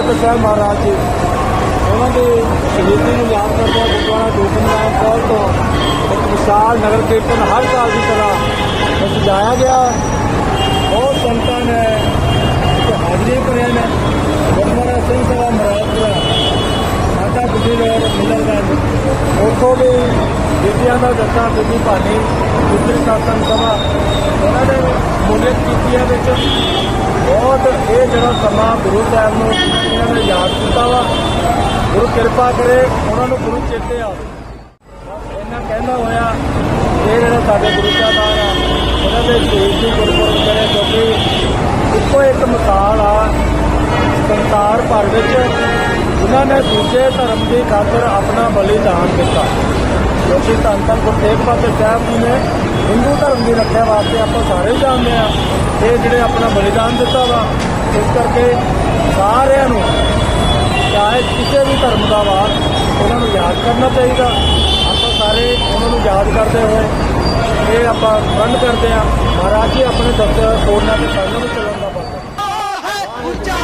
ਅੱਜ ਸਾਹਿਬ ਮਹਾਰਾਜ ਜੀ। ਉਹਨਾਂ ਦੀ ਸ਼ਹੀਦੀ ਨੂੰ ਯਾਦ ਕਰਦੇ ਹੋਏ ਗੁਰਦੁਆਰਾ ਦੂਖਨਿਆਮ ਸਾਹਿਬ ਤੋਂ ਇੱਕ ਵਿਸ਼ਾਲ ਨਗਰ ਕੀਰਤਨ ਹਰ ਸਾਲ ਦੀ ਤਰ੍ਹਾਂ ਇਹ ਸਜਾਇਆ ਗਿਆ। ਬਹੁਤ ਸੰਤਾਂ ਨੇ ਇੱਥੇ ਹਾਜ਼ਰੀ ਭਰਿਆ ਨੇ। ਗੁਰਦੁਆਰਾ ਸਿੰਘ ਸਭਾ ਮਰਾਦਪੁਰਾ ਸਾਡਾ ਗੁੱਡੀ ਰੋਡ ਮਿਲਰਗੰਜ ਉੱਥੋਂ ਵੀ ਬੀਬੀਆਂ ਦਾ ਜੱਥਾ ਬੀਬੀ ਭਾਨੀ, ਗੁਜਰੀ ਸਾਸਨ ਸਭਾ, ਉਹਨਾਂ ਨੇ ਮੁੱਲਤ ਕੀਤੀ ਵਿੱਚ। ਬਹੁਤ ਇਹ ਜਿਹੜਾ ਸਮਾਂ ਗੁਰੂ ਸਾਹਿਬ ਨੂੰ ਇਹਨਾਂ ਨੇ ਯਾਦ ਕੀਤਾ ਵਾ। ਗੁਰੂ ਕਿਰਪਾ ਕਰੇ ਉਹਨਾਂ ਨੂੰ ਗੁਰੂ ਚੇਤੇ ਆਵੇ। ਇਹਨਾਂ ਕਹਿੰਦਾ ਹੋਇਆ, ਇਹ ਜਿਹੜਾ ਸਾਡੇ ਗੁਰੂ ਸਾਹਿਬਾਨ ਆ ਉਹਨਾਂ ਦੇ ਸ਼ਹੀਦ ਦੀ ਗੁਰਪੁਰਬ ਕਰੇ ਕਿਉਂਕਿ ਇੱਕੋ ਇੱਕ ਮਿਸਾਲ ਆ, ਸੰਸਾਰ ਭਰ ਵਿੱਚ। ਉਹਨਾਂ ਨੇ ਦੂਜੇ ਧਰਮ ਦੀ ਖਾਤਰ ਆਪਣਾ ਬਲੀਦਾਨ ਦਿੱਤਾ। ਕਿਉਂਕਿ ਧੰਨ ਧੰਨ ਗੁਰੂ ਤੇਗ ਬਹਾਦਰ ਸਾਹਿਬ ਜੀ ਨੇ ਹਿੰਦੂ ਧਰਮ ਦੀ ਰੱਖਿਆ ਵਾਸਤੇ ਆਪਾਂ ਸਾਰੇ ਜਾਣਦੇ ਆ ਇਹ ਜਿਹੜੇ ਆਪਣਾ ਬਲੀਦਾਨ ਦਿੱਤਾ ਵਾ, ਇਸ ਕਰਕੇ ਸਾਰਿਆਂ ਨੂੰ, ਚਾਹੇ ਕਿਸੇ ਵੀ ਧਰਮ ਦਾ ਵਾ, ਉਹਨਾਂ ਨੂੰ ਯਾਦ ਕਰਨਾ ਚਾਹੀਦਾ। ਆਪਾਂ ਸਾਰੇ ਉਹਨਾਂ ਨੂੰ ਯਾਦ ਕਰਦੇ ਹੋਏ ਇਹ ਆਪਾਂ ਬੰਦ ਕਰਦੇ ਆ ਮਹਾਰਾਜ ਜੀ ਆਪਣੇ ਦਫ਼ਤਰ ਕੋਰਨਾ ਦੇ ਵੀ ਚੱਲਣ ਦਾ ਬਸ ਹੈ ਉੱਚਾ